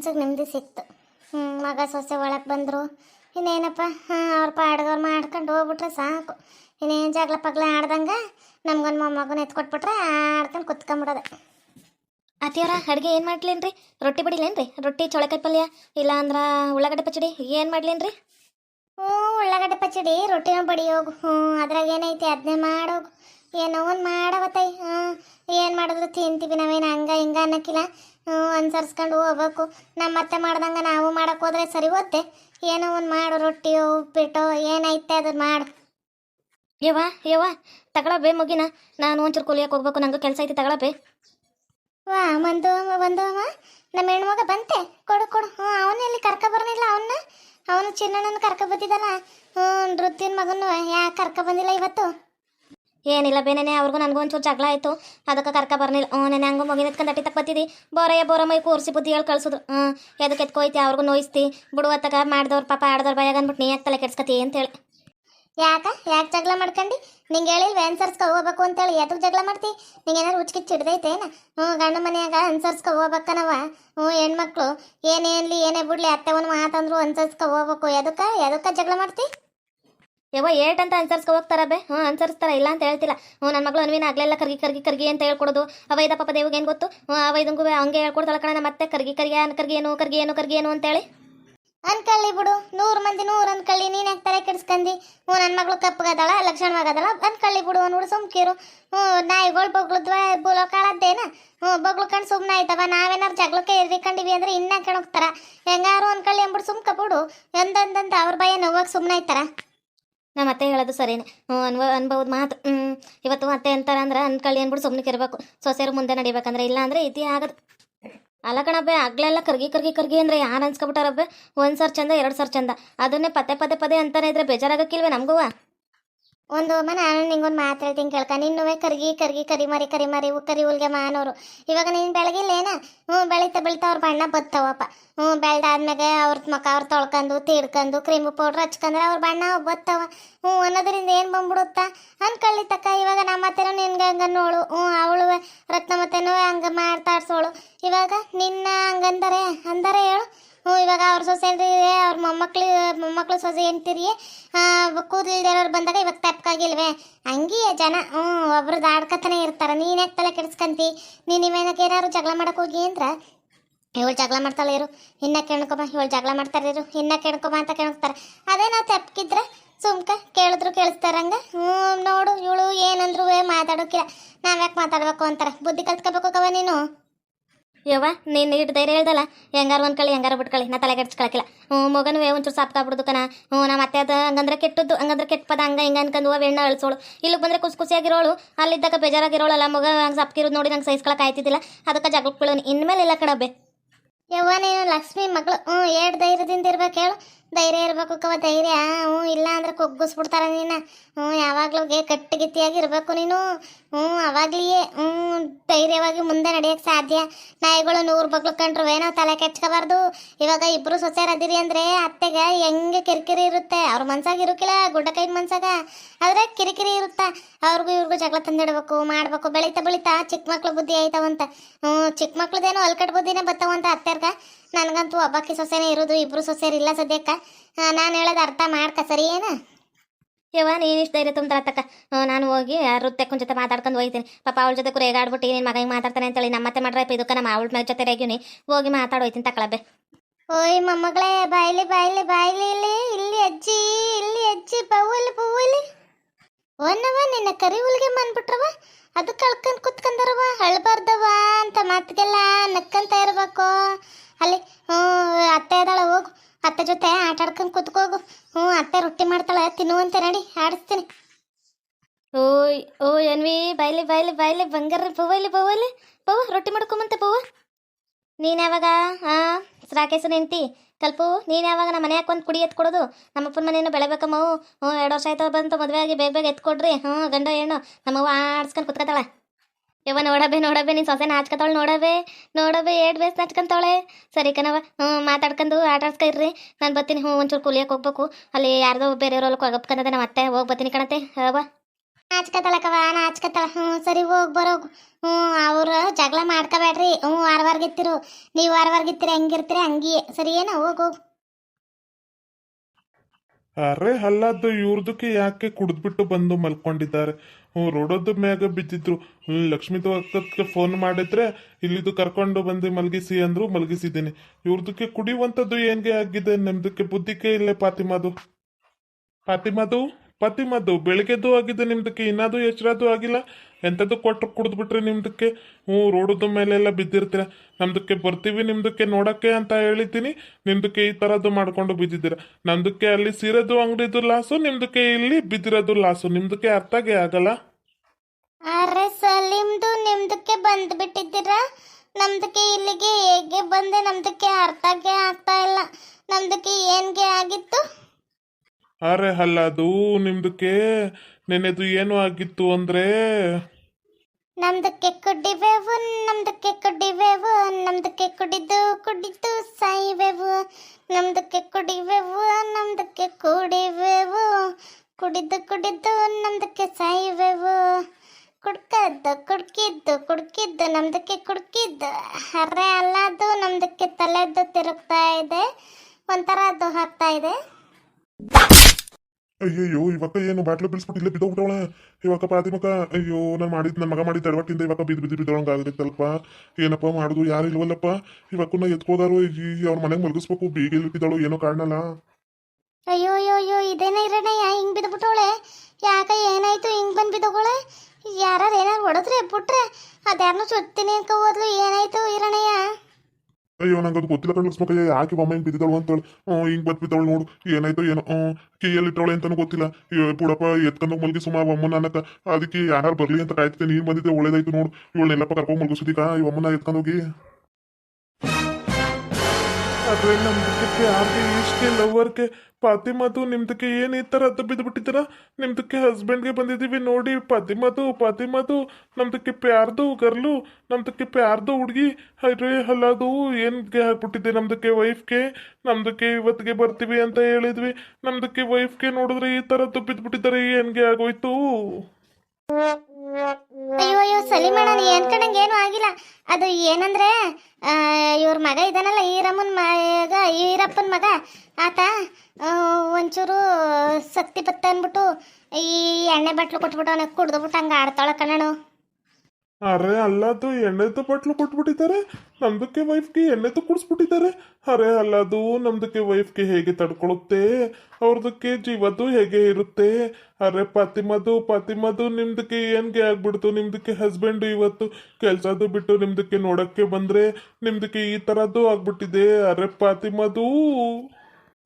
ಮನ್ಸಿಗೆ ನೆಮ್ಮದಿ ಸಿಕ್ತು. ಮಗ ಸೊಸೆ ಒಳಗೆ ಬಂದರು. ಇನ್ನೇನಪ್ಪ? ಅವ್ರ ಪಾಡ್ದವ್ರು ಮಾಡ್ಕೊಂಡು ಹೋಗ್ಬಿಟ್ರೆ ಸಾಕು. ಇನ್ನೇನು ಜಗಳ ಪಗ್ಲ ಆಡ್ದಂಗೆ ನಮ್ಗೊಂದು ಮೊಮ್ಮಗನ ಎತ್ಕೊಟ್ಬಿಟ್ರೆ ಆಡ್ಕೊಂಡು ಕುತ್ಕೊಂಬಿಡೋದೆ. ಅತಿಯವ್ರ ಅಡುಗೆ ಏನು ಮಾಡ್ಲೇನ್ರಿ? ರೊಟ್ಟಿ ಬಿಡಿಲೇನ್ರಿ? ರೊಟ್ಟಿ ಚೊಳಕಾಯಿ ಪಲ್ಯ ಇಲ್ಲ ಅಂದ್ರೆ ಉಳ್ಳಾಗಡ್ಡೆ ಪಚಡಿ, ಏನು ಮಾಡ್ಲೇನ್ರಿ? ಹ್ಞೂ ಉಳ್ಳಾಗಡ್ಡೆ ಪಚಡಿ, ರೊಟ್ಟಿನ ಬಡಿ ಹೋಗು ಹ್ಞೂ ಅದ್ರಾಗ ಏನೈತಿ? ಅದನ್ನೇ ಮಾಡೋಗು. ಏನೋ ಒಂದು ಮಾಡವತ್ತೈ. ಹ್ಞೂ ಏನು ಮಾಡಿದ್ರು ತಿಂತೀವಿ ನಾವೇನು ಹಂಗ ಹಿಂಗ ಅನ್ನಕ್ಕಿಲ್ಲ ಹ್ಞೂ ಅನ್ಸರ್ಸ್ಕೊಂಡು ಹೋಗ್ಬೇಕು. ನಮ್ಮ ಅತ್ತೆ ಮಾಡ್ದಂಗೆ ನಾವು ಮಾಡಕ್ಕೆ ಹೋದ್ರೆ ಸರಿ ಹೋತ್ತೆ. ಏನೋ ಒಂದು ಮಾಡು ರೊಟ್ಟಿಯೋ ಉಪ್ಪಿಟ್ಟೋ ಏನೈತೆ ಅದನ್ನ ಮಾಡು. ಯವ್ವ ಯವ್ವ ತಗೊಳ ಬೇ ಮುಗಿನ. ನಾನು ಒಂಚೂರು ಕೊಲಿಯಕ್ಕೆ ಹೋಗ್ಬೇಕು ನಂಗೆ ಕೆಲಸ ಐತಿ ತಗೊಳ ಬೇ. ವಾ ಒಂದು ಒಂದು ಅವ ನಮ್ಮ ಹೆಣ್ಮಗ ಬಂತೆ. ಕೊಡು ಕೊಡು. ಹ್ಞೂ ಅವನು ಎಲ್ಲಿ ಕರ್ಕ ಬರಲಿಲ್ಲ ಅವನ್ನ ಅವನು ಚಿನ್ನಣ್ಣನ ಕರ್ಕ ಬಂದಿದ್ದಲ್ಲ ಹ್ಞೂ ನೃತ್ಯನ ಮಗನು ಯಾಕೆ ಕರ್ಕ ಬಂದಿಲ್ಲ ಇವತ್ತು? ಏನಿಲ್ಲ ಬೇನೆನೆ ಅವ್ರಿಗೂ ನನಗೂ ಒಂಚೂರು ಜಗಳ ಆಯಿತು. ಅದಕ್ಕೆ ಕರ್ಕ ಬರ್ನಿಲ್ಲ ಹ್ಞೂ ನೆನೆ ಹಂಗೂ ಮುಗಿನತ್ಕೊಂಡು ಅಟ್ಟಿ ತಕ್ಕ ಬೋರಯ್ಯ ಬೋರ ಮೈ ಕೂರಿಸಿ ಬುದ್ಧಿ ಹೇಳಿ ಕಳ್ಸಿದ್ರು. ಹ್ಞೂ ಎದಕ್ಕೆ ಎತ್ಕೋಯ್ತಿ, ಅವ್ರಿಗೂ ನೋಯಿಸ್ತಿ. ಬಿಡುವತ್ತಾಗ ಮಾಡಿದವ್ರು ಪಾಪ ಆಡ್ದವ್ರು ಬಾಯಾಗ ಅಂದ್ಬಿಟ್ಟು ನೀ ಯಾಕೆ ತಲೆ ಕೆಡ್ಸ್ಕತಿ ಅಂತೇಳಿ ಯಾಕ? ಯಾಕೆ ಜಗಳ ಮಾಡ್ಕಂಡು? ನಿಂಗೆ ಹೇಳಿಲ್ವೇ ಅನ್ಸರ್ಸ್ಕೊ ಹೋಗ್ಬೇಕು ಅಂತೇಳಿ ಎದಕ್ಕೆ ಜಗಳ ಮಾಡ್ತಿ? ನಿಂಗೆ ಏನಾರು ಚಿಡ್ದೈತೇನ ಹ್ಞೂ ಗಂಡ ಮನ್ಯಾಗ ಅನ್ಸರ್ಸ್ಕೊ ಹೋಗ್ಬೇಕನವ ಹ್ಞೂ ಹೆಣ್ಮಕ್ಳು. ಏನೇ ಅನ್ಲಿ ಏನೇ ಬಿಡ್ಲಿ ಅತ್ತೆ ಒಂದು ಮಾತಂದ್ರು ಅನ್ಸರ್ಸ್ಕೊ ಹೋಗ್ಬೇಕು. ಎದಕ್ಕೆ ಎದಕ್ಕೆ ಜಗಳ ಮಾಡ್ತಿ? ಯವ್ವ, ಏಟ್ ಅಂತ ಅನ್ಸರ್ಸ್ಕೊ ಹೋಗ್ತಾರ ಬೇ? ಹ್ಞೂ ಅನ್ಸರಿಸ್ತಾರ, ಇಲ್ಲ ಅಂತ ಹೇಳ್ತಿಲ್ಲ. ಹ್ಞೂ ನನ್ನ ಮಗಳು ಅನ್ವಿನ ಆಗ್ಲೆಲ್ಲ ಕರ್ಗಿ ಕರ್ಗಿ ಕರ್ಗಿ ಅಂತ ಹೇಳ್ಕೊಡೋದು. ಅವೈದ ಪಾಪ ದೇವ್ಗೆ ಏನು ಗೊತ್ತು? ಹ್ಞೂ ಅವೈದಂಗೂ ಹಂಗೆ ಹೇಳ್ಕೊಡ್ತಾಳ ಕಣ ಮತ್ತೆ. ಕರ್ಗಿ ಕರ್ಗಿ ಅನ್, ಕರ್ಗಿ ಏನು ಕರ್ಗಿ ಏನು ಕರ್ಗಿ ಏನು ಅಂತೇಳಿ ಅನ್ಕಳ್ಳಿ ಬಿಡು. ನೂರು ಮಂದಿ ನೂರು ಅನ್ಕಳ್ಳಿ. ನೀನು ಯಾಕೆ ತಲೆ ಕೆಡಿಸ್ಕಂದಿ? ಹ್ಞೂ ನನ್ನ ಮಗಳು ಕಪ್ಪಗಾದಳ, ಲಕ್ಷಣವಾಗದಳ. ಅನ್ಕಳ್ಳಿ ಬಿಡು ಅನ್ಬಿಡು ಸುಮ್ಕಿರು. ಹ್ಞೂ ನಾಯಿಗಳು ಬಗ್ಳದ್ವ ಬುಲೋ ಕಾಳದ್ದೇನ? ಹ್ಞೂ ಬಗ್ಳು ಕಣ್ ಸುಮ್ಮನೆ ಆಯ್ತವ. ನಾವೇನಾರು ಜಗಳಕ್ಕೆ ಎರ್ರಿಕೊಂಡಿವಿ ಅಂದ್ರೆ ಇನ್ನ ಕೆಣಕ್ತಾರ. ಹೆಂಗಾರು ಅನ್ಕಳ್ಳಿ ಅಂದ್ಬಿಟ್ಟು ಸುಮ್ಕ ಬಿಡು. ಎಂದಂದಂತ ಅವ್ರ ಬಾಯ ನೋವಾಗ ಸುಮ್ಮನೆ ಆಯ್ತಾರ ನಮ್ಮ ಅತ್ತೆ ಹೇಳೋದು ಸರಿನೇ. ಹ್ಞೂ ಅನ್ವ, ಅನ್ಬೋದು ಮಾತು. ಹ್ಞೂ ಇವತ್ತು ಅತ್ತೆ ಅಂತಾರೆ ಅಂದ್ರೆ ಅನ್ಕಳ್ಳಿ ಅನ್ಬಿಟ್ಟು ಸುಮ್ಮನೆ ಇರಬೇಕು ಸೊಸೆರು ಮುಂದೆ ನಡಿಬೇಕಂದ್ರೆ ಇಲ್ಲ ಅಂದ್ರೆ ಇತಿ ಆಗದು. ಅಲ್ಲ ಕಣಬ್ಬೆ ಆಗ್ಲೆಲ್ಲ ಕರ್ಗಿ ಕರ್ಗಿ ಕರ್ಗಿ ಅಂದ್ರೆ ಯಾರು ಅನ್ಸ್ಕೊಬಿಟ್ಟಾರಬ್ಬೆ ಒಂದು ಸರ್ ಚಂದ, ಎರಡು ಸರ್ ಚಂದ. ಅದನ್ನೇ ಪದೇ ಪದೇ ಪದೇ ಅಂತಾನೆ ಇದ್ರೆ ಬೇಜಾರಾಗಕ್ಕಿಲ್ವೇ ನಮಗೂ ಒಂದು ಮನ ನಾನು ನಿಂಗೊಂದು ಮಾತು ಹೇಳ್ತೀನಿ ಕೇಳ್ಕ. ನಿನ್ನುವೆ ಕರ್ಗಿ ಕರ್ಗಿ, ಕರಿ ಮರಿ, ಕರಿ ಉ ಕರಿ ಉಲ್ಗೆ ಮಾನೋರು. ಇವಾಗ ನೀನು ಬೆಳಗಿಲ್ಲೇನ ಹ್ಞೂ, ಬೆಳೀತಾ ಬೆಳಿತಾ ಅವ್ರ ಬಣ್ಣ ಬತ್ತವಪ್ಪ. ಹ್ಞೂ ಬೆಳ್ದಾದ್ಮೇಲೆ ಅವ್ರ ಮಕ ಅವ್ರು ತೊಳ್ಕೊಂಡು ತೀಡ್ಕೊಂಡು ಕ್ರೀಮ್ ಪೌಡ್ರ್ ಹಚ್ಕೊಂಡ್ರೆ ಅವ್ರ ಬಣ್ಣ ಬತ್ತವ. ಹ್ಞೂ, ಅನ್ನೋದ್ರಿಂದ ಏನು ಬಂದ್ಬಿಡುತ್ತಾ? ಅನ್ಕಳ್ಳಿ ತಕ್ಕ ಇವಾಗ ನಮ್ಮ ಹತ್ತಿರ ನಿನ್ಗೆ ಹಂಗ ನೋಳು ಹ್ಞೂ ಅವಳು ರತ್ನಮತ್ತೆನೂ ಹಂಗೆ ಮಾಡ್ತಾಡ್ಸೋಳು. ಇವಾಗ ನಿನ್ನ ಹಂಗಂದರೆ, ಅಂದರೆ ಹೇಳು? ಹ್ಞೂ, ಇವಾಗ ಅವ್ರ ಸೊಸೆ ಏನ್ರಿ ಅವ್ರ ಮೊಮ್ಮಕ್ಳು ಮೊಮ್ಮಕ್ಳು ಸೊಸೆ ಎಂತಿರಿ ಇರೋರು ಬಂದಾಗ ಇವಾಗ ತಪ್ಪಾಗಿಲ್ವೇ? ಹಂಗೆ ಜನ, ಹ್ಞೂ ಒಬ್ರದ್ದು ದಾಡ್ಕತನ ಇರ್ತಾರೆ. ನೀನು ಯಾಕೆ ತಲೆ ಕೆಡಿಸ್ಕಂತಿ? ನೀನು ಇವೇನಕ್ಕೆ ಏನಾದ್ರು ಜಗಳ ಮಾಡಕ್ಕೆ ಹೋಗಿ ಅಂದ್ರೆ, ಇವಳು ಜಗಳ ಮಾಡ್ತಾಳೆ ಇರು. ಇನ್ನ ಕೆಣ್ಕೊಬ, ಇವಳು ಜಗಳ ಮಾಡ್ತಾರೆ ಇರು. ಇನ್ನ ಕೆಣ್ಕೊಬ ಅಂತ ಕೇಳ್ತಾರೆ ಅದೇ ನಾವು ತಪ್ಪಿದ್ರೆ ಸುಮ್ಕ ಕೇಳಿದ್ರು ಕೇಳಿಸ್ತಾರಂಗ ಹ್ಞೂ, ನೋಡು, ಇವಳು ಏನಂದ್ರು ಮಾತಾಡೋಕಿಲ್ಲ ನಾವ್ಯಾಕೆ ಮಾತಾಡ್ಬೇಕು ಅಂತಾರೆ? ಬುದ್ಧಿ ಕಲ್ತ್ಕೋಬೇಕು ಕವ ನೀನು? ಯವ್ವ, ನೀನು ಇಟ್ಟು ಧೈರ್ಯ ಹೇಳ್ದಲ್ಲ? ಹೆಂಗಾರು ಕಳಿ, ಹೆಂಗಾರು ಬಿಟ್ಕೊಳ್ಳಿ ನಾ ತಲೆ ಕೆಡ್ಸ್ಕೊಳಕಿಲ್ಲ ಹ್ಞೂ, ಮಗನೂ ಒಂಚೂರು ಸಾಪ್ಕಾಬಿಡುದು ಕಣ ಹ್ಞೂ ನಮ್ಮ ಮತ್ತೆ ಅದು ಹಂಗಂದ್ರೆ ಕೆಟ್ಟದ್ದು, ಹಂಗಂದ್ರೆ ಕೆಟ್ಟ ಪದ ಹಂಗ ಹಿಂಗ ಅನ್ಕೊಂಡು ಎಣ್ಣೆ ಅಳಿಸೋಳು. ಇಲ್ಲಿಗೆ ಬಂದ್ರೆ ಖುಷಿ ಖುಷಿಯಾಗಿರೋಳು ಅಲ್ಲಿದ್ದಾಗ ಬೇಜಾರಾಗಿರೋಳಲ್ಲ ಮಗ ಹಂಗೆ ಸಪ್ಕಿರೋದು ನೋಡಿ ನಂಗೆ ಸಹಿಸ್ಕೊಳಕ್ ಆಯ್ತಿದ್ದಿಲ್ಲ. ಅದಕ್ಕೆ ಬೀಳೋನಿ. ಇನ್ಮೇಲೆ ಇಲ್ಲ ಕಣಬ್ಬೆ ಯವ್ವ, ನೀನು ಲಕ್ಷ್ಮಿ ಮಗಳು. ಹ್ಞೂ ಎರಡು ಧೈರ್ಯದಿಂದ ಇರ್ಬೇಕು ಹೇಳು. ಧೈರ್ಯ ಇರಬೇಕು ಕವ, ಧೈರ್ಯ. ಹ್ಞೂ, ಇಲ್ಲ ಅಂದ್ರೆ ಕುಗ್ಗಿಸ್ಬಿಡ್ತಾರ ನೀನು. ಹ್ಞೂ ಯಾವಾಗ್ಲೂ ಕಟ್ಟುಗಿತ್ತಿಯಾಗಿ ಇರಬೇಕು ನೀನು. ಹ್ಞೂ, ಅವಾಗ್ಲಿಯೇ. ಹ್ಞೂ, ಧೈರ್ಯವಾಗಿ ಮುಂದೆ ನಡೆಯೋಕ್ಕೆ ಸಾಧ್ಯ. ನಾಯಿಗಳು ನೂರು ಬಗ್ಲು ಕಂಡ್ರು ಏನೋ ತಲೆ ಕೆಚ್ಕೋಬಾರ್ದು ಇವಾಗ ಇಬ್ರು ಸೊಸೆಯರದಿರಿ ಅಂದರೆ ಅತ್ತೆಗೆ ಹೆಂಗೆ ಕಿರಿಕಿರಿ ಇರುತ್ತೆ. ಅವ್ರ ಮನ್ಸಾಗ ಇರೋಕಿಲ್ಲ ಗುಡ್ಡ ಕೈ ಮನ್ಸಾಗ. ಆದರೆ ಕಿರಿಕಿರಿ ಇರುತ್ತೆ? ಅವ್ರಿಗೂ ಇವ್ರಿಗೂ ಜಗಳ ತಂದಿಡ್ಬೇಕು, ಮಾಡಬೇಕು. ಬೆಳಿತಾ ಬೆಳಿತಾ ಚಿಕ್ಕ ಮಕ್ಳು ಬುದ್ಧಿ ಆಯ್ತಾವಂತ. ಹ್ಞೂ ಚಿಕ್ಕ ಮಕ್ಳದೇನೋ ಅಲ್ಕಟ್ ಬುದ್ಧಿನೇ ಬರ್ತಾವಂತ ಅತ್ತೆರ್ಗ. ನನಗಂತೂ ಒಬ್ಬಾಕಿ ಸೊಸೆನೇ ಇರೋದು ಇಬ್ಬರು ಸೊಸೆಯರು ಇಲ್ಲ ಸದ್ಯಕ್ಕ. ನಾನು ಹೇಳೋದು ಅರ್ಥ ಮಾಡ್ಕ ಸರಿ ಏನ? ಯವ್ವ ನೀನು ಇಷ್ಟು ಧೈರ್ಯ ತುಂಬತಕ್ಕ ತಕ್ಕ ನಾನು ಹೋಗಿ ರುತ್ತೆಕ್ಕನ ಜೊತೆ ಮಾತಾಡ್ಕೊಂಡು ಹೋಗ್ತೀನಿ ಪಾಪ ಅವಳ ಜೊತೆ ಕೂಡ ಹೇಗಾಡ್ಬಿಟ್ಟು ನಿನ್ನ ಮಗ ಹಿಂಗೆ ಮಾತಾಡ್ತಾನೆ ಅಂತೇಳಿ ನಮ್ಮ ಮತ್ತೆ ಮಾಡ್ರಪ್ಪ ಇದಕ್ಕೆ ನಮ್ಮ ಅವಳ ಮೇಲೆ ಜೊತೆ ರೇಗಿನಿ ಹೋಗಿ ಮಾತಾಡೋಯ್ತೀನಿ ತಕೊಳಬ್ಬೆ ಓಯ್ ಮೊಮ್ಮಗಳೇ ಬಾಯ್ಲಿ ಬಾಯ್ಲಿ ಬಾಯ್ಲಿ ಇಲ್ಲಿ ಇಲ್ಲಿ ಅಜ್ಜಿ ಇಲ್ಲಿ ಅಜ್ಜಿ ಬವ್ವಲಿ ಬವ್ವಲಿ ಒನ್ನವ ನಿನ್ನ ಕರಿ ಹುಲ್ಗೆ ಬಂದ್ಬಿಟ್ರವ ಅದು ಕಳ್ಕೊಂಡ್ ಕುತ್ಕೊಂಡರವ ಅಳ್ಬಾರ್ದವ ಅಂತ ಮಾತಿಗೆಲ್ಲ ನಕ್ಕಂತ ಇರ್ಬೇಕು. ಅಲ್ಲಿ ಹ್ಞೂ ಅತ್ತೆ ಅದಳ ಹೋಗು. ಅತ್ತೆ ಜೊತೆ ಆಟ ಆಡ್ಕೊಂಡು ಕೂತ್ಕೋಗು ಹ್ಞೂ, ಅತ್ತೆ ರೊಟ್ಟಿ ಮಾಡ್ತಾಳೆ ತಿನ್ನುವಂತೆ ನಡಿ, ಆಡಿಸ್ತೀನಿ. ಓಯ್, ಓ ಅನ್ವಿ ಬಾಯ್ಲಿ ಬಾಯ್ಲಿ ಬಾಯ್ಲಿ ಬಂಗಾರ ಬವ್ವಲಿ ಬವ್ವಲ್ಲಿ ಬವ್ವ ರೊಟ್ಟಿ ಮಾಡ್ಕೊಂಬಂತೆ ಬವ್ವ ನೀನು ಯಾವಾಗ ಹಾಂ ರಾಕೇಶ ನಿಂತಿ ಕಲ್ಪು, ನೀನು ಯಾವಾಗ ನಮ್ಮ ಮನೆ ಒಂದು ಕುಡಿ ಎತ್ಕೊಡೋದು ಕೊಡೋದು? ನಮ್ಮಪ್ಪನ ಮನೇನು ಬೆಳೆಬೇಕಮ್ಮವು ಹ್ಞೂ, ಎರಡು ವರ್ಷ ಆಯ್ತು ಬಂತು, ಮದುವೆ ಆಗಿ ಬೇಗ ಬೇಗ ಎತ್ಕೊಡ್ರಿ ಹ್ಞೂ, ಗಂಡ, ಹೆಣ್ಣು ನಮ್ಮವ್ವ ಆಡ್ಸ್ಕೊಂಡು ಕುತ್ಕೊತಾಳೆ. ಯವ್ವ ನೋಡಬೆ ನೋಡಬೆ, ನೀನು ಸೊಸೆ ನಾಚ್ಕತಾಳೆ ನೋಡಬೆ ನೋಡಬೆ ಏಟ್ ಬೇಸ್ ನಾಚ್ಕೊಂತಾಳೆ ಸರಿ ಕಣವ ಹ್ಞೂ, ಮಾತಾಡ್ಕೊಂಡು ಆಟ ಆಡ್ಸ್ಕ ಇರ್ರಿ ನಾನು ಬರ್ತೀನಿ, ಹ್ಞೂ, ಒಂಚೂರು ಕುಲಿಯಕ್ಕೆ ಹೋಗ್ಬೇಕು. ಅಲ್ಲಿ ಯಾರ್ದೋ ಬೇರೆಯವ್ರ ಹೊಲಕ್ಕೆ ಹೋಗಬೇಕಂತದೆ ನಮ್ಮ ಅತ್ತೆ ಹೋಗಿ ಬರ್ತೀನಿ ಕಣತೆ ಅವ ನಾ ನಾಚ್ಕತಳ, ಹ್ಞೂ, ಸರಿ ಹೋಗಿ ಬರೋಗು ಹ್ಞೂ, ಅವರು ಜಗಳ ಮಾಡ್ಕೋಬೇಡ್ರಿ. ಹ್ಞೂ ವಾರವಾರ್ಗಿತ್ತಿರು ನೀವು ವಾರವಾರ್ಗಿತ್ತೀರಿ ಹೆಂಗಿರ್ತೀರಿ, ಹಂಗೆ, ಸರಿ ಏನೋ ಹೋಗ್. ಅರೆ ಅಲ್ಲದ್ದು ಇವ್ರದಕ್ಕೆ ಯಾಕೆ ಕುಡಿದ್ಬಿಟ್ಟು ಬಂದು ಮಲ್ಕೊಂಡಿದ್ದಾರೆ? ಹ್ಞೂ ರೋಡದ ಮ್ಯಾಗ ಬಿದ್ದಿದ್ರು. ಹ್ಞೂ ಲಕ್ಷ್ಮೀದು ಅಕ್ಕಕ್ಕೆ ಫೋನ್ ಮಾಡಿದ್ರೆ ಇಲ್ಲಿದು ಕರ್ಕೊಂಡು ಬಂದು ಮಲಗಿಸಿ ಅಂದ್ರು, ಮಲಗಿಸಿದ್ದೀನಿ. ಇವ್ರದಕ್ಕೆ ಕುಡಿಯುವಂಥದ್ದು ಏನ್ಗೆ ಆಗಿದೆ? ನಿಮ್ದಕ್ಕೆ ಬುದ್ಧಿಕೆ ಇಲ್ಲೇ ಪಾತಿಮಾದು? ಪಾತಿಮಾದು? ಪಾತಿಮಾದು ಬೆಳಗ್ಗೆದು ಆಗಿದೆ ನಿಮ್ದಕ್ಕೆ, ಇನ್ನಾದು ಎಚ್ಚರದ್ದು ಆಗಿಲ್ಲ? ಎಂಥದ್ದು ಕೊಟ್ಟರು ಕುಡಿದ್ಬಿಟ್ರಿ ನಿಮ್ದಕ್ಕೆ? ಹ್ಞೂ ರೋಡದ ಮೇಲೆಲ್ಲ ಬಿದ್ದಿರ್ತೀರ. ನಮ್ದಕ್ಕೆ ಬರ್ತೀವಿ ನಿಮ್ದಕ್ಕೆ ನೋಡಕ್ಕೆ ಅಂತ ಹೇಳಿದ್ದೀನಿ. ನಿಮ್ದಕ್ಕೆ ಈ ಥರದ್ದು ಮಾಡ್ಕೊಂಡು ಬಿದ್ದಿದ್ದೀರ. ನಮ್ದಕ್ಕೆ ಅಲ್ಲಿ ಸೀರೆದು ಅಂಗಡಿದು ಲಾಸು ನಿಮ್ದಕ್ಕೆ ಇಲ್ಲಿ ಬಿದ್ದಿರೋದು ಲಾಸು. ನಿಮ್ದಕ್ಕೆ ಅರ್ಥಾಗೆ ಆಗಲ್ಲ? ಅರೆ ಸಲೀಮ್ದು ನಿಮ್ದಕ್ಕೆ ಬಂದು ಬಿಟ್ಟಿದ್ದೀರಾ? ನಮ್ದಕ್ಕೆ ಇಲ್ಲಿಗೆ ಹೇಗೆ ಬಂದೆ ನಮ್ದಕ್ಕೆ ಅರ್ಥಕ್ಕೆ ಆಗ್ತಾ ಇಲ್ಲ. ನಮ್ದಕ್ಕೆ ಏನ್ಗೆ ಆಗಿತ್ತು? ಅರೆ ಅಲ್ಲ ಅದು ನಿಮ್ದಕ್ಕೆ ನೆನೆದು ಏನು ಆಗಿತ್ತು ಅಂದ್ರೆ? ನಮ್ದಕ್ಕೆ ಕುಡಿವೆವು ನಮ್ದಕ್ಕೆ ಕುಡಿವೆವು ನಮ್ದಕ್ಕೆ ಕುಡಿದು ಕುಡಿದು ಸಾಯಿವೆವು. ನಮ್ದಕ್ಕೆ ಕುಡಿವೆವು ನಮ್ದಕ್ಕೆ ಕುಡಿವೆವು ಕುಡಿದು ಕುಡಿದು ನಮ್ದಕ್ಕೆ ಸಾಯಿವೆವು. ಕುಡ್ಕದ್ದು ಕುಡ್ಕಿದ್ದು ಕುಡ್ಕಿದ್ದು ನಮ್ದಕ್ಕೆ ಕುಡ್ಕಿದ್ದು. ಅರೆ ಅಲ್ಲ ಅದು ನಮ್ದಕ್ಕೆ ತಲೆದ್ದು ತಿರುಗ್ತಾ ಇದೆ. ಒಂಥರ ಅದು ಹಾಕ್ತಾ ಇದೆ. ಅಯ್ಯಯ್ಯೋ ಇವಕ್ಕ ಏನು ಬಾಟ್ಲು ಬಿಡಿಸ್ಬಿಟ್ಟು ಇಲ್ಲೇ ಬಿದ್ದೋಗ್ಬಿಟ್ಟವಳೆ? ಇವಾಗ ಪಾತಿಮಕ ಅಯ್ಯೋ, ನಾನು ಮಾಡಿದ್ ನನ್ನ ಮಗ ಮಾಡಿದ ತಡವಟ್ಟಿಂದ ಇವಾಗ ಬಿದ್ದು ಬಿದ್ದು ಬಿದ್ದೋಳಂಗ ಆಗೈತಲ್ಪ ಏನಪ್ಪ ಮಾಡೋದು, ಯಾರು ಇಲ್ವಲ್ಲಪ್ಪ? ಇವಕ್ಕನ್ನ ಎತ್ಕೋದಾರು ಎತ್ಕೋದಾರು ಅವ್ರ ಮನೆಗೆ ಮಲಗಿಸ್ಬೇಕು, ಬೀಗ ಇಲ್ಲಿ ಬಿದ್ದಳು, ಏನೋ ಕಾರಣಲ್ಲ ಅಯ್ಯೋ ಅಯ್ಯೋ ಅಯ್ಯೋ, ಇದೇನ ಇರಣಯ್ಯ ಹಿಂಗ್ ಬಿದ್ಬಿಟ್ಟವಳೆ? ಯಾಕ ಏನಾಯ್ತು, ಹಿಂಗ್ ಬಂದ್ ಬಿದ್ದೋಗಳೆ? ಯಾರು ಏನಾರು ಹೊಡೆದ್ರೆ, ಬಿಟ್ರೆ ಅದ್ಯಾರನ್ನೂ ಸುತ್ತೀನಿ ಅನ್ಕೊ ಹೋದ್ಲು ಏನಾಯ್ತು ಇರಣಯ್ಯ ಅಯ್ಯೋ ನಂಗದು ಗೊತ್ತಿಲ್ಲ ಕಣ್ ಲಕ್ಷ್ಮಕ್ಕಯ್ಯ ಯಾಕೆ ಬೊಮ್ಮ ಹಿಂಗೆ ಬಿದ್ದಿದ್ದಾಳು ಅಂತೇಳಿ ಹ್ಞೂ, ಹಿಂಗೆ ಬತ್ ಬಿದ್ದಾಳು ನೋಡು, ಏನಾಯ್ತು ಏನೋ, ಹ್ಞೂ ಕೈಯಲ್ಲಿ ಇಟ್ಟವಳೆ ಅಂತನೂ ಗೊತ್ತಿಲ್ಲ. ಪುಡಪ್ಪ, ಎತ್ಕೊಂಡು ಮಲಗಿ ಸುಮ್ಮ ಅಮ್ಮನ ಅನ್ನಕ ಅದಕ್ಕೆ ಯಾರು ಬರಲಿ ಅಂತ ಕಾಯ್ತಿದ್ದೆ, ನೀನು ಬಂದಿದ್ದೆ, ಒಳ್ಳೇದಾಯ್ತು ನೋಡು. ಇವಳನ್ನೆಲ್ಲಪ್ಪ ಕರ್ಕೊಂಡು ಮಲಗಿಸೋದೀಗ, ಈ ಅಮ್ಮನ ಎತ್ಕೊಂಡು ಆದ್ರೆ ನಮ್ದಕ್ಕೆ ಯಾರಿಗೆ ಇಷ್ಟೇ ಲವರ್ಗೆ ಪಾತಿಮಾದು ನಿಮ್ದಕ್ಕೆ ಏನು ಈ ಥರ ಅದು ಬಿದ್ದು ಬಿಟ್ಟಿದ್ದೀರಾ ನಿಮ್ದಕ್ಕೆ ಹಸ್ಬೆಂಡ್ಗೆ ಬಂದಿದ್ದೀವಿ ನೋಡಿ ಪಾತಿಮಾದು ಪಾತಿಮಾದು ನಮ್ದಕ್ಕೆ ಪ್ಯಾರ್ದು ಗರ್ಲು, ನಮ್ದಕ್ಕೆ ಪ್ಯಾರ್ದು ಹುಡುಗಿ. ಅರೆ ಅಲ್ಲದು ಏನ್ಗೆ ಹಾಕ್ಬಿಟ್ಟಿದ್ದೆ ನಮ್ದಕ್ಕೆ ವೈಫ್ಗೆ ನಮ್ದಕ್ಕೆ ಇವತ್ತಿಗೆ ಬರ್ತೀವಿ ಅಂತ ಹೇಳಿದ್ವಿ. ನಮ್ದಕ್ಕೆ ವೈಫ್ಗೆ ನೋಡಿದ್ರೆ ಈ ಥರದ್ದು ಬಿದ್ದುಬಿಟ್ಟಿದ್ದಾರೆ ಏನ್ಗೆ ಆಗೋಯ್ತು? ಅಯ್ಯೋ ಅಯ್ಯೋ ಸಲೀಮಣ್ಣ ಏನ್ ಕಣಂಗ ಏನು ಆಗಿಲ್ಲ. ಅದು ಏನಂದ್ರೆ ಇವ್ರ ಮಗ ಇದಾನಲ್ಲ, ಈರಮ್ಮನ ಮಗ, ಈರಪ್ಪನ ಮಗ. ಆತ ಒಂಚೂರು ಸಕ್ತಿ ಪತ್ತ ಅಂದ್ಬಿಟ್ಟು ಈ ಎಣ್ಣೆ ಬಟ್ಲು ಕೊಟ್ಬಿಟ್ಟು ಅವನಿಗೆ ಕುಡ್ದು ಹಂಗೆ ಆಡ್ತಾಳ ಅರೆ ಅಲ್ಲದು ಎಣ್ಣೆದು ಬಟ್ಲು ಕೊಟ್ಬಿಟ್ಟಿದ್ದಾರೆ. ನಮ್ದಕ್ಕೆ ವೈಫ್ಗೆ ಎಣ್ಣೆದು ಕುಡಿಸ್ಬಿಟ್ಟಿದ್ದಾರೆ. ಅರೆ ಅಲ್ಲದು ನಮ್ದಕ್ಕೆ ವೈಫ್ಗೆ ಹೇಗೆ ತಡ್ಕೊಳುತ್ತೆ? ಅವ್ರದಕ್ಕೆ ಜೀವದು ಹೇಗೆ ಇರುತ್ತೆ? ಅರೆ ಪಾತಿಮದು ಪಾತಿಮದು, ನಿಮ್ದಕ್ಕೆ ಏನ್ಗೆ ಆಗ್ಬಿಡ್ತು? ನಿಮ್ದಕ್ಕೆ ಹಸ್ಬೆಂಡ್ ಇವತ್ತು ಕೆಲ್ಸದು ಬಿಟ್ಟು ನಿಮ್ದಕ್ಕೆ ನೋಡಕ್ಕೆ ಬಂದ್ರೆ ನಿಮ್ದಕ್ಕೆ ಈ ಥರದ್ದು ಆಗ್ಬಿಟ್ಟಿದೆ. ಅರೆ ಪಾತಿಮದು,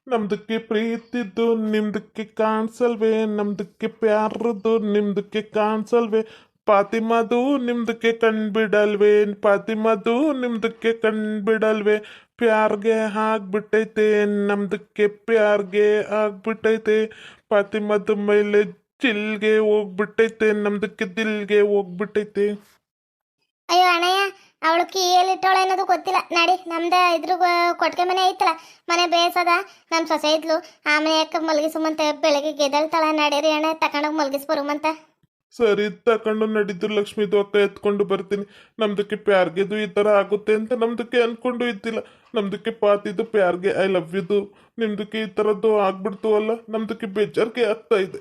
ನಮ್ದಕ್ಕೆ ಪ್ರೀತಿದ್ದು ನಿಮ್ದಕ್ಕೆ ಕಾಣಿಸಲ್ವೇ? ನಮ್ದಕ್ಕೆ ಪ್ಯಾರದ್ದು ನಿಮ್ದಕ್ಕೆ ಕಾಣಿಸಲ್ವೇ? ಪಾತಿಮದು ನಿಮ್ದಕ್ಕೆ ಕಣ್ಬಿಡಲ್ವೇ ಪಾತಿಮದು ನಿಮ್ದಕ್ಕೆ ಕಣ್ಬಿಡಲ್ವೇ ಪ್ಯಾರ್ಗೆ ಆಗ್ಬಿಟ್ಟೈತೆ, ನಮ್ದಕ್ಕೆ ಪ್ಯಾರ್ಗೆ ಆಗ್ಬಿಟ್ಟೈತೆ. ಪಾತಿಮದು ಮೇಲೆ ಚಿಲ್ಗೆ ಹೋಗ್ಬಿಟ್ಟೈತೆ, ನಮ್ದಕ್ಕೆ ದಿಲ್ಗೆ ಹೋಗ್ಬಿಟ್ಟೈತೆ. ಅಯ್ಯೋ ಅಣ್ಣಯ್ಯ, ಅವಳು ಕೀಯಲ್ಲಿಟ್ಟವಳ ಅನ್ನೋದು ಗೊತ್ತಿಲ್ಲ. ನಡಿ, ನಮ್ದು ಇದ್ರ ಕೊಟ್ಟಿಗೆ ಮನೆ ಐತಲ್ಲ, ಮನೆ ಬೇಸದ. ನಮ್ಮ ಸೊಸೆ ಇದ್ಲು, ಆ ಮನೆ ಯಾಕೆ ಮಲಗಿಸುಮಂತ ಬೆಳಗ್ಗೆ ಗೆದಳ್ತಾಳ ನಡೀರಿ ಅಣ್ಣ ತಕೊಂಡೋಗಿ ಮಲಗಿಸ್ ಬರುಮಂತ ಸರಿ ತಕೊಂಡು ನಡೀತು ಲಕ್ಷ್ಮೀದು ಅಕ್ಕ ಎತ್ಕೊಂಡು ಬರ್ತೀನಿ. ನಮ್ದಕ್ಕೆ ಪ್ಯಾರ್ಗೆದು ಈ ಥರ ಆಗುತ್ತೆ ಅಂತ ನಮ್ದಕ್ಕೆ ಅನ್ಕೊಂಡು ಇದ್ದಿಲ್ಲ. ನಮ್ದಕ್ಕೆ ಪಾತಿದ್ದು ಪ್ಯಾರ್ಗೆ ಐ ಲವ್ ಯುದು ನಿಮ್ದಕ್ಕೆ ಈ ಥರದ್ದು ಆಗ್ಬಿಡ್ತು ಅಲ್ಲ? ನಮ್ದಕ್ಕೆ ಬೇಜಾರಿಗೆ ಆಗ್ತಾ ಇದೆ.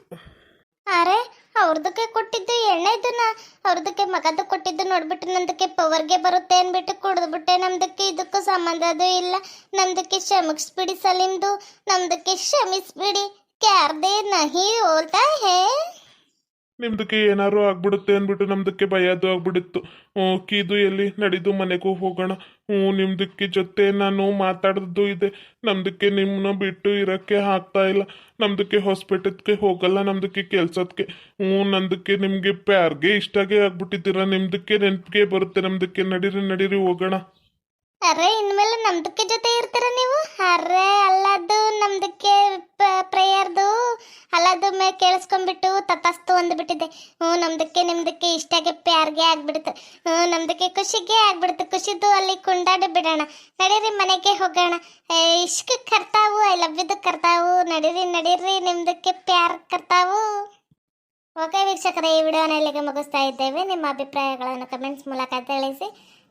ಅರೆ, ಅವ್ರದಕ್ಕೆ ಕೊಟ್ಟಿದ್ದು ಎಣ್ಣೆದನ್ನ, ಅವ್ರದಕ್ಕೆ ಮಗದ ಕೊಟ್ಟಿದ್ದು ನೋಡ್ಬಿಟ್ಟು ನಂದಕ್ಕೆ ಪವರ್ಗೆ ಬರುತ್ತೆ ಅನ್ಬಿಟ್ಟು ಕುಡಿದ್ಬಿಟ್ಟೆ. ನಮ್ದಕ್ಕೆ ಇದಕ್ಕೂ ಸಂಬಂಧ ಅದು ಇಲ್ಲ. ನಮ್ದಕ್ಕೆ ಕ್ಷಮಿಸ್ಬಿಡಿ ಸಲಿಂದು ನಮ್ದಕ್ಕೆ ಕ್ಷಮಿಸ್ಬಿಡಿ. ಕ್ಯಾರ್ದೆ ನಹಿ ಹೋಲ್ತಾ ಹೇ. ನಿಮ್ದಕ್ಕೆ ಏನಾರು ಆಗ್ಬಿಡುತ್ತೆ ಅಂದ್ಬಿಟ್ಟು ನಮ್ದಕ್ಕೆ ಭಯದು ಆಗ್ಬಿಡಿತ್ತು. ಕೀದು ಎಲ್ಲಿ ನಡೆದು ಮನೆಗೂ ಹೋಗೋಣ. ಹ್ಞೂ ನಿಮ್ದಕ್ಕೆ ಜೊತೆ ನಾನು ಮಾತಾಡ್ದು ಇದೆ. ನಮ್ದಕ್ಕೆ ನಿಮ್ಮನ್ನ ಬಿಟ್ಟು ಇರೋಕ್ಕೆ ಆಗ್ತಾ ಇಲ್ಲ. ನಮ್ದಕ್ಕೆ ಹಾಸ್ಪಿಟಲ್ಗೆ ಹೋಗಲ್ಲ, ನಮ್ದಕ್ಕೆ ಕೆಲ್ಸಕ್ಕೆ. ಹ್ಞೂ ನಂದಕ್ಕೆ ನಿಮಗೆ ಪ್ಯಾರ್ಗೆ ಇಷ್ಟಾಗೆ ಆಗ್ಬಿಟ್ಟಿದ್ದೀರ. ನಿಮ್ದಕ್ಕೆ ನೆನಪಿಗೆ ಬರುತ್ತೆ. ನಮ್ದಕ್ಕೆ ನಡೀರಿ ನಡೀರಿ, ಹೋಗೋಣ. ಅರೆ, ಇನ್ಮೇಲೆ ನಮ್ದಕ್ಕೆ ಜೊತೆ ಇರ್ತೀರ ನೀವು? ಅರೆ, ಅಲ್ಲದು ನಮ್ದಕ್ಕೆ ಪ್ರೇಯರ್ದು, ಅಲ್ಲದು ಮೇ ಕೇಳಿಸ್ಕೊಂಡ್ಬಿಟ್ಟು ತಪಾಸ್ತು ಅಂದ್ಬಿಟ್ಟಿದೆ. ಹ್ಞೂ, ನಮ್ದಕ್ಕೆ ನಿಮ್ದಕ್ಕೆ ಇಷ್ಟಾಗೆ ಪ್ಯಾರ್ಗೆ ಆಗ್ಬಿಡ್ತು. ಹ್ಞೂ, ನಮ್ದಕ್ಕೆ ಖುಷಿಗೆ ಆಗ್ಬಿಡ್ತು. ಖುಷಿದು ಅಲ್ಲಿ ಕುಂಡಾಡಿ ಬಿಡೋಣ. ನಡೀರಿ, ಮನೆಗೆ ಹೋಗೋಣ. ಇಷ್ಕ್ ಕರ್ತಾವು, ಐ ಲವ್ ಇದು ಕರ್ತಾವು. ನಡೀರಿ ನಡೀರಿ, ನಿಮ್ದಕ್ಕೆ ಪ್ಯಾರ್ ಕರ್ತಾವು. ಓಕೆ ವೀಕ್ಷಕರೇ, ಈ ವಿಡಿಯೋನ ಇಲ್ಲಿಗೆ ಮುಗಿಸ್ತಾ ಇದ್ದೇವೆ. ನಿಮ್ಮ ಅಭಿಪ್ರಾಯಗಳನ್ನು ಕಮೆಂಟ್ಸ್ ಮೂಲಕ ತಿಳಿಸಿ.